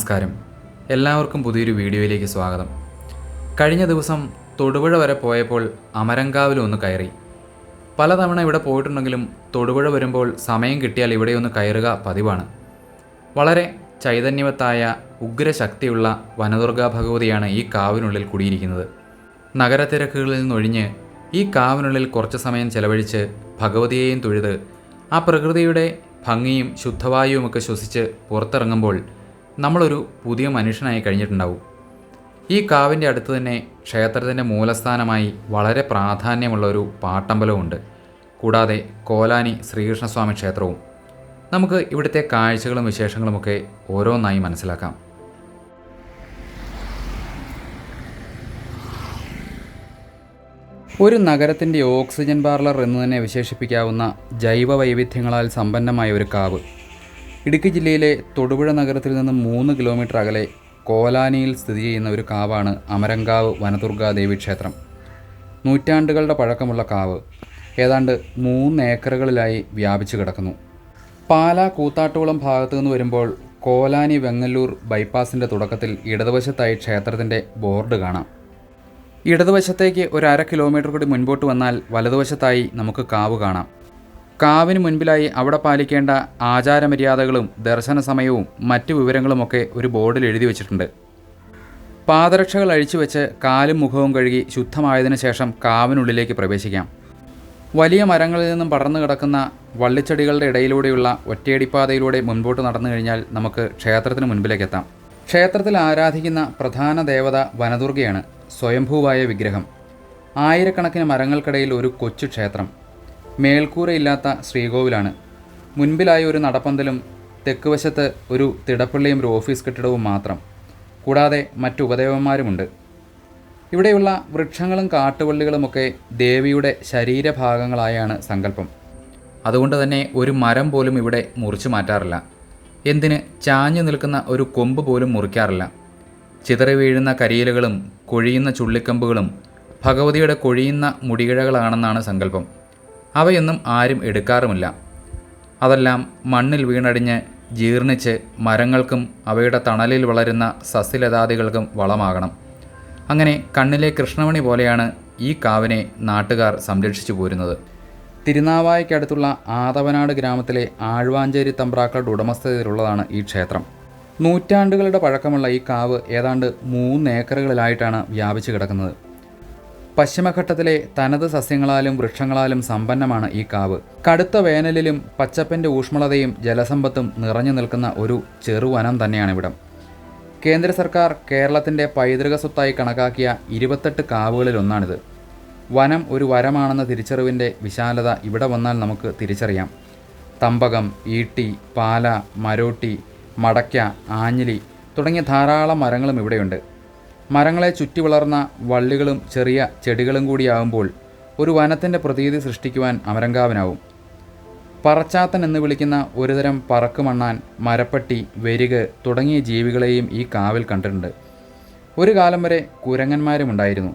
നമസ്കാരം. എല്ലാവർക്കും പുതിയൊരു വീഡിയോയിലേക്ക് സ്വാഗതം. കഴിഞ്ഞ ദിവസം തൊടുപുഴ വരെ പോയപ്പോൾ അമരങ്കാവിൽ ഒന്ന് കയറി. പലതവണ ഇവിടെ പോയിട്ടുണ്ടെങ്കിലും തൊടുപുഴ വരുമ്പോൾ സമയം കിട്ടിയാൽ ഇവിടെ ഒന്ന് കയറുക പതിവാണ്. വളരെ ചൈതന്യവത്തായ ഉഗ്രശക്തിയുള്ള വനദുർഗാ ഭഗവതിയാണ് ഈ കാവിനുള്ളിൽ കുടിയിരിക്കുന്നത്. നഗരത്തിരക്കുകളിൽ നിന്നൊഴിഞ്ഞ് ഈ കാവിനുള്ളിൽ കുറച്ച് സമയം ചെലവഴിച്ച് ഭഗവതിയെയും തൊഴുത് ആ പ്രകൃതിയുടെ ഭംഗിയും ശുദ്ധവായുവുമൊക്കെ ശ്വസിച്ച് പുറത്തിറങ്ങുമ്പോൾ നമ്മളൊരു പുതിയ മനുഷ്യനായി കഴിഞ്ഞിട്ടുണ്ടാവും. ഈ കാവിന്റെ അടുത്ത് തന്നെ ക്ഷേത്രത്തിന്റെ മൂലസ്ഥാനമായി വളരെ പ്രാധാന്യമുള്ള ഒരു പാട്ടമ്പലമുണ്ട് കൂടാതെ കോലാനി ശ്രീകൃഷ്ണസ്വാമി ക്ഷേത്രവും. നമുക്ക് ഇവിടുത്തെ കാഴ്ചകളും വിശേഷങ്ങളുമൊക്കെ ഓരോന്നായി മനസ്സിലാക്കാം. ഒരു നഗരത്തിന്റെ ഓക്സിജൻ പാർലർ എന്ന് തന്നെ വിശേഷിപ്പിക്കാവുന്ന ജൈവ വൈവിധ്യങ്ങളാൽ സമ്പന്നമായ ഒരു കാവ്. ഇടുക്കി ജില്ലയിലെ തൊടുപുഴ നഗരത്തിൽ നിന്ന് മൂന്ന് കിലോമീറ്റർ അകലെ കോലാനിയിൽ സ്ഥിതി ചെയ്യുന്ന ഒരു കാവാണ് അമരങ്കാവ് വനദുർഗാ ദേവി ക്ഷേത്രം. നൂറ്റാണ്ടുകളുടെ പഴക്കമുള്ള കാവ്. ഏതാണ്ട് മൂന്ന് ഏക്കറുകളിലായി വ്യാപിച്ചു കിടക്കുന്നു. പാലാ കൂത്താട്ടുകുളം ഭാഗത്തു നിന്ന് വരുമ്പോൾ കോലാനി വെങ്ങല്ലൂർ ബൈപ്പാസിന്റെ തുടക്കത്തിൽ ഇടതുവശത്തായി ക്ഷേത്രത്തിന്റെ ബോർഡ് കാണാം. ഇടതുവശത്തേക്ക് ഒരു അര കിലോമീറ്റർ കൂടി മുൻപോട്ട് വന്നാൽ വലതുവശത്തായി നമുക്ക് കാവ് കാണാം. കാവിന് മുൻപിലായി അവിടെ പാലിക്കേണ്ട ആചാരമര്യാദകളും ദർശന സമയവും മറ്റു വിവരങ്ങളുമൊക്കെ ഒരു ബോർഡിൽ എഴുതി വച്ചിട്ടുണ്ട്. പാദരക്ഷകൾ അഴിച്ചു വെച്ച് കാലും മുഖവും കഴുകി ശുദ്ധമായതിനു ശേഷം കാവിനുള്ളിലേക്ക് പ്രവേശിക്കാം. വലിയ മരങ്ങളിൽ നിന്നും പടർന്നു കിടക്കുന്ന വള്ളിച്ചെടികളുടെ ഇടയിലൂടെയുള്ള ഒറ്റയടിപ്പാതയിലൂടെ മുൻപോട്ട് നടന്നു കഴിഞ്ഞാൽ നമുക്ക് ക്ഷേത്രത്തിന് മുൻപിലേക്ക് എത്താം. ക്ഷേത്രത്തിൽ ആരാധിക്കുന്ന പ്രധാന ദേവത വനദുർഗയാണ് സ്വയംഭൂവായ വിഗ്രഹം. ആയിരക്കണക്കിന് മരങ്ങൾക്കിടയിൽ ഒരു കൊച്ചു ക്ഷേത്രം. മേൽക്കൂരയില്ലാത്ത ശ്രീകോവിലാണ്. മുൻപിലായി ഒരു നടപ്പന്തലും തെക്കുവശത്ത് ഒരു തിടപ്പള്ളിയും ഒരു ഓഫീസ് കെട്ടിടവും മാത്രം. കൂടാതെ മറ്റു ഉപദേവന്മാരുമുണ്ട്. ഇവിടെയുള്ള വൃക്ഷങ്ങളും കാട്ടുവള്ളികളുമൊക്കെ ദേവിയുടെ ശരീരഭാഗങ്ങളായാണ് സങ്കല്പം. അതുകൊണ്ട് തന്നെ ഒരു മരം പോലും ഇവിടെ മുറിച്ചു മാറ്റാറില്ല. എന്തിന് ചാഞ്ഞു നിൽക്കുന്ന ഒരു കൊമ്പ് പോലും മുറിക്കാറില്ല. ചിതറി വീഴുന്ന കരിയിലുകളും കൊഴിയുന്ന ചുള്ളിക്കമ്പുകളും ഭഗവതിയുടെ കൊഴിയുന്ന മുടികിഴകളാണെന്നാണ് സങ്കല്പം. അവയൊന്നും ആരും എടുക്കാറുമില്ല. അതെല്ലാം മണ്ണിൽ വീണടിഞ്ഞ് ജീർണിച്ച് മരങ്ങൾക്കും അവയുടെ തണലിൽ വളരുന്ന സസ്യലതാദികൾക്കും വളമാകണം. അങ്ങനെ കണ്ണിലെ കൃഷ്ണമണി പോലെയാണ് ഈ കാവിനെ നാട്ടുകാർ സംരക്ഷിച്ചു പോരുന്നത്. തിരുനാവായക്കടുത്തുള്ള ആദവനാട് ഗ്രാമത്തിലെ ആഴ്വാഞ്ചേരി തമ്പ്രാക്കളുടെ ഉടമസ്ഥതയിലുള്ളതാണ് ഈ ക്ഷേത്രം. നൂറ്റാണ്ടുകളുടെ പഴക്കമുള്ള ഈ കാവ് ഏതാണ്ട് മൂന്ന് ഏക്കറുകളിലായിട്ടാണ് വ്യാപിച്ചു കിടക്കുന്നത്. പശ്ചിമഘട്ടത്തിലെ തനത് സസ്യങ്ങളാലും വൃക്ഷങ്ങളാലും സമ്പന്നമാണ് ഈ കാവ്. കടുത്ത വേനലിലും പച്ചപ്പിന്റെ ഊഷ്മളതയും ജലസമ്പത്തും നിറഞ്ഞു നിൽക്കുന്ന ഒരു ചെറുവനം തന്നെയാണ് ഇവിടം കേന്ദ്ര സർക്കാർ കേരളത്തിന്റെ പൈതൃക സ്വത്തായി കണക്കാക്കിയ ഇരുപത്തെട്ട് കാവുകളിലൊന്നാണിത്. വനം ഒരു വരമാണെന്ന തിരിച്ചറിവിന്റെ വിശാലത ഇവിടെ വന്നാൽ നമുക്ക് തിരിച്ചറിയാം. തമ്പകം ഈട്ടി പാല മരോട്ടി മടക്ക ആഞ്ഞിലി തുടങ്ങിയ ധാരാളം മരങ്ങളും ഇവിടെയുണ്ട്. മരങ്ങളെ ചുറ്റി വളർന്ന വള്ളികളും ചെറിയ ചെടികളും കൂടിയാകുമ്പോൾ ഒരു വനത്തിന്റെ പ്രതീതി സൃഷ്ടിക്കുവാൻ അമരങ്കാവനാവും. പറച്ചാത്തൻ എന്ന് വിളിക്കുന്ന ഒരുതരം പറക്കുമണ്ണാൻ മരപ്പട്ടി വെരുക് തുടങ്ങിയ ജീവികളെയും ഈ കാവിൽ കണ്ടിട്ടുണ്ട്. ഒരു കാലം വരെ കുരങ്ങന്മാരുമുണ്ടായിരുന്നു.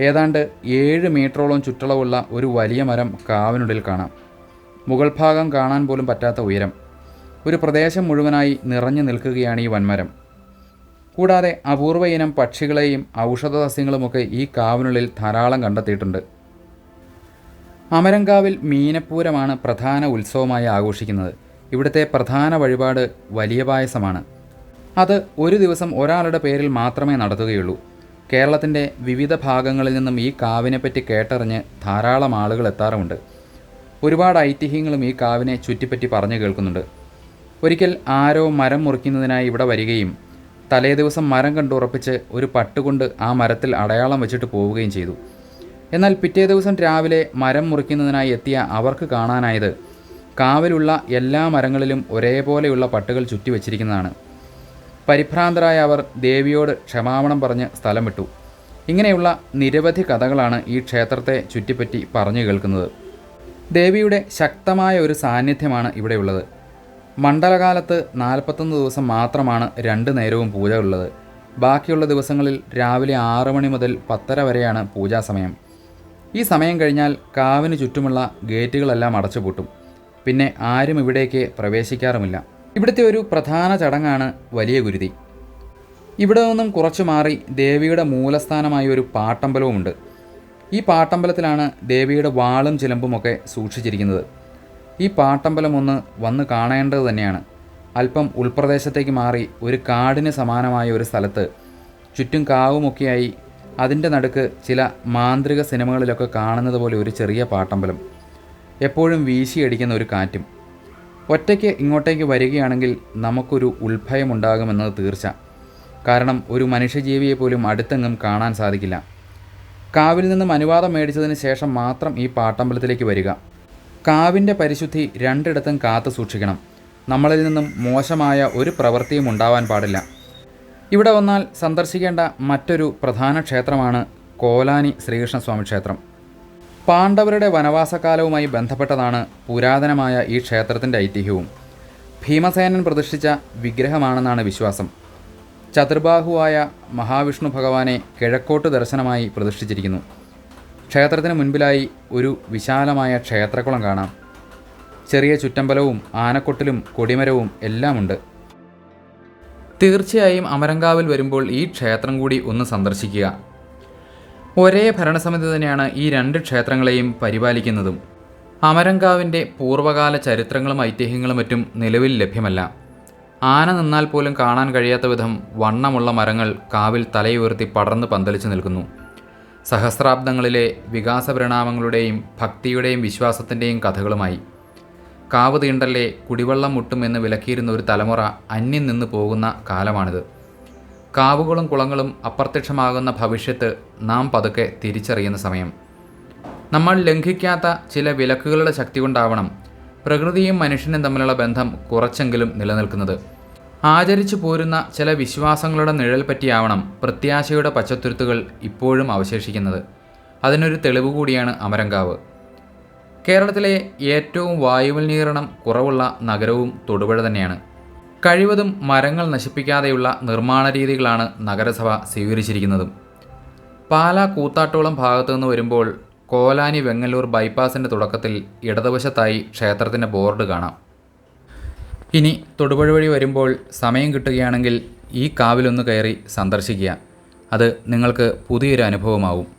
ഏതാണ്ട് ഏഴ് മീറ്ററോളം ചുറ്റളവുള്ള ഒരു വലിയ മരം കാവിനുള്ളിൽ കാണാം. മുകൾ ഭാഗം കാണാൻ പോലും പറ്റാത്ത ഉയരം. ഒരു പ്രദേശം മുഴുവനായി നിറഞ്ഞു നിൽക്കുകയാണ് ഈ വൻമരം. കൂടാതെ അപൂർവ ഇനം പക്ഷികളെയും ഔഷധ സസ്യങ്ങളുമൊക്കെ ഈ കാവിനുള്ളിൽ ധാരാളം കണ്ടെത്തിയിട്ടുണ്ട്. അമരങ്കാവിൽ മീനപ്പൂരമാണ് പ്രധാന ഉത്സവമായി ആഘോഷിക്കുന്നത്. ഇവിടുത്തെ പ്രധാന വഴിപാട് വലിയ പായസമാണ്. അത് ഒരു ദിവസം ഒരാളുടെ പേരിൽ മാത്രമേ നടത്തുകയുള്ളൂ. കേരളത്തിന്റെ വിവിധ ഭാഗങ്ങളിൽ നിന്നും ഈ കാവിനെപ്പറ്റി കേട്ടറിഞ്ഞ് ധാരാളം ആളുകൾ എത്താറുമുണ്ട്. ഒരുപാട് ഐതിഹ്യങ്ങളും ഈ കാവിനെ ചുറ്റിപ്പറ്റി പറഞ്ഞു കേൾക്കുന്നുണ്ട്. ഒരിക്കൽ ആരോ മരം മുറിക്കുന്നതിനായി ഇവിടെ വരികയും തലേ ദിവസം മരം കണ്ടുറപ്പിച്ച് ഒരു പട്ടുകൊണ്ട് ആ മരത്തിൽ അടയാളം വെച്ചിട്ട് പോവുകയും ചെയ്തു. എന്നാൽ പിറ്റേ ദിവസം രാവിലെ മരം മുറിക്കുന്നതിനായി എത്തിയ അവർക്ക് കാണാനായത് കാവിലുള്ള എല്ലാ മരങ്ങളിലും ഒരേപോലെയുള്ള പട്ടുകൾ ചുറ്റി വച്ചിരിക്കുന്നതാണ്. പരിഭ്രാന്തരായ അവർ ദേവിയോട് ക്ഷമാപണം പറഞ്ഞ് സ്ഥലം വിട്ടു. ഇങ്ങനെയുള്ള നിരവധി കഥകളാണ് ഈ ക്ഷേത്രത്തെ ചുറ്റിപ്പറ്റി പറഞ്ഞു കേൾക്കുന്നത്. ദേവിയുടെ ശക്തമായ ഒരു സാന്നിധ്യമാണ് ഇവിടെയുള്ളത്. മണ്ഡലകാലത്ത് നാൽപ്പത്തൊന്ന് ദിവസം മാത്രമാണ് രണ്ട് നേരവും പൂജ ഉള്ളത് ബാക്കിയുള്ള ദിവസങ്ങളിൽ രാവിലെ ആറ് മണി മുതൽ പത്തര വരെയാണ് പൂജാസമയം ഈ സമയം കഴിഞ്ഞാൽ കാവിന് ചുറ്റുമുള്ള ഗേറ്റുകളെല്ലാം അടച്ചുപൂട്ടും. പിന്നെ ആരും ഇവിടേക്ക് പ്രവേശിക്കാറുമില്ല. ഇവിടുത്തെ ഒരു പ്രധാന ചടങ്ങാണ് വലിയ ഗുരുതി. ഇവിടെ നിന്നും കുറച്ചു മാറി ദേവിയുടെ മൂലസ്ഥാനമായ ഒരു പാട്ടമ്പലവുമുണ്ട്. ഈ പാട്ടമ്പലത്തിലാണ് ദേവിയുടെ വാളും ചിലമ്പുമൊക്കെ സൂക്ഷിച്ചിരിക്കുന്നത്. ഈ പാട്ടമ്പലം ഒന്ന് വന്ന് കാണേണ്ടത് തന്നെയാണ്. അല്പം ഉൾപ്രദേശത്തേക്ക് മാറി ഒരു കാടിന് സമാനമായ ഒരു സ്ഥലത്ത് ചുറ്റും കാവുമൊക്കെയായി അതിന്റെ നടുക്ക് ചില മാന്ത്രിക സിനിമകളിലൊക്കെ കാണുന്നത് പോലെ ഒരു ചെറിയ പാട്ടമ്പലം. എപ്പോഴും വീശിയടിക്കുന്ന ഒരു കാറ്റും. ഒറ്റയ്ക്ക് ഇങ്ങോട്ടേക്ക് വരികയാണെങ്കിൽ നമുക്കൊരു ഉത്ഭയമുണ്ടാകുമെന്നത് തീർച്ച. കാരണം ഒരു മനുഷ്യജീവിയെ പോലും അടുത്തെങ്ങും കാണാൻ സാധിക്കില്ല. കാവിൽ നിന്നും അനുവാദം മേടിച്ചതിന് ശേഷം മാത്രം ഈ പാട്ടമ്പലത്തിലേക്ക് വരിക. കാവിന്റെ പരിശുദ്ധി രണ്ടിടത്തും കാത്തു സൂക്ഷിക്കണം. നമ്മളിൽ നിന്നും മോശമായ ഒരു പ്രവൃത്തിയും ഉണ്ടാവാൻ പാടില്ല. ഇവിടെ വന്നാൽ സന്ദർശിക്കേണ്ട മറ്റൊരു പ്രധാന ക്ഷേത്രമാണ് കോലാനി ശ്രീകൃഷ്ണസ്വാമി ക്ഷേത്രം. പാണ്ഡവരുടെ വനവാസകാലവുമായി ബന്ധപ്പെട്ടതാണ് പുരാതനമായ ഈ ക്ഷേത്രത്തിന്റെ ഐതിഹ്യവും. ഭീമസേനൻ പ്രതിഷ്ഠിച്ച വിഗ്രഹമാണെന്നാണ് വിശ്വാസം. ചതുർബാഹുവായ മഹാവിഷ്ണു ഭഗവാനെ കിഴക്കോട്ട് ദർശനമായി പ്രതിഷ്ഠിച്ചിരിക്കുന്നു. ക്ഷേത്രത്തിന് മുൻപിലായി ഒരു വിശാലമായ ക്ഷേത്രക്കുളം കാണാം. ചെറിയ ചുറ്റമ്പലവും ആനക്കൊട്ടിലും കൊടിമരവും എല്ലാമുണ്ട്. തീർച്ചയായും അമരങ്കാവിൽ വരുമ്പോൾ ഈ ക്ഷേത്രം കൂടി ഒന്ന് സന്ദർശിക്കുക. ഒരേ ഭരണസമിതി തന്നെയാണ് ഈ രണ്ട് ക്ഷേത്രങ്ങളെയും പരിപാലിക്കുന്നതും. അമരങ്കാവിന്റെ പൂർവകാല ചരിത്രങ്ങളും ഐതിഹ്യങ്ങളും മറ്റും നിലവിൽ ലഭ്യമല്ല. ആന നിന്നാൽ പോലും കാണാൻ കഴിയാത്ത വിധം വണ്ണമുള്ള മരങ്ങൾ കാവിൽ തലയുയർത്തി പടർന്ന് പന്തലിച്ചു നിൽക്കുന്നു. സഹസ്രാബ്ദങ്ങളിലെ വികാസ പരിണാമങ്ങളുടെയും ഭക്തിയുടെയും വിശ്വാസത്തിന്റെയും കഥകളുമായി. കാവ് തീണ്ടല്ലേ കുടിവെള്ളം മുട്ടുമെന്ന് വിലക്കിയിരുന്ന ഒരു തലമുറ അന്യം നിന്ന് പോകുന്ന കാലമാണിത്. കാവുകളും കുളങ്ങളും അപ്രത്യക്ഷമാകുന്ന ഭവിഷ്യത്ത് നാം പതുക്കെ തിരിച്ചറിയുന്ന സമയം. നമ്മൾ ലംഘിക്കാത്ത ചില വിലക്കുകളുടെ ശക്തി കൊണ്ടാവണം പ്രകൃതിയും മനുഷ്യനും തമ്മിലുള്ള ബന്ധം കുറച്ചെങ്കിലും നിലനിൽക്കുന്നത്. ആചരിച്ചു പോരുന്ന ചില വിശ്വാസങ്ങളുടെ നിഴൽ പറ്റിയാവണം പ്രത്യാശയുടെ പച്ചത്തുരുത്തുകൾ ഇപ്പോഴും അവശേഷിക്കുന്നത്. അതിനൊരു തെളിവ് കൂടിയാണ് അമരങ്കാവ്. കേരളത്തിലെ ഏറ്റവും വായുമലിനീകരണം കുറവുള്ള നഗരവും തൊടുപുഴ തന്നെയാണ്. കഴിവതും മരങ്ങൾ നശിപ്പിക്കാതെയുള്ള നിർമ്മാണ രീതികളാണ് നഗരസഭ സ്വീകരിച്ചിരിക്കുന്നതും. പാലാ കൂത്താട്ടോളം ഭാഗത്തു നിന്ന് വരുമ്പോൾ കോലാനി വെങ്ങല്ലൂർ ബൈപ്പാസിന്റെ തുടക്കത്തിൽ ഇടതുവശത്തായി ക്ഷേത്രത്തിന്റെ ബോർഡ് കാണാം. ഇനി തൊടുപുഴ വഴി വരുമ്പോൾ സമയം കിട്ടുകയാണെങ്കിൽ ഈ കാവിലൊന്ന് കയറി സന്ദർശിക്കുക. അത് നിങ്ങൾക്ക് പുതിയൊരു അനുഭവമാവും.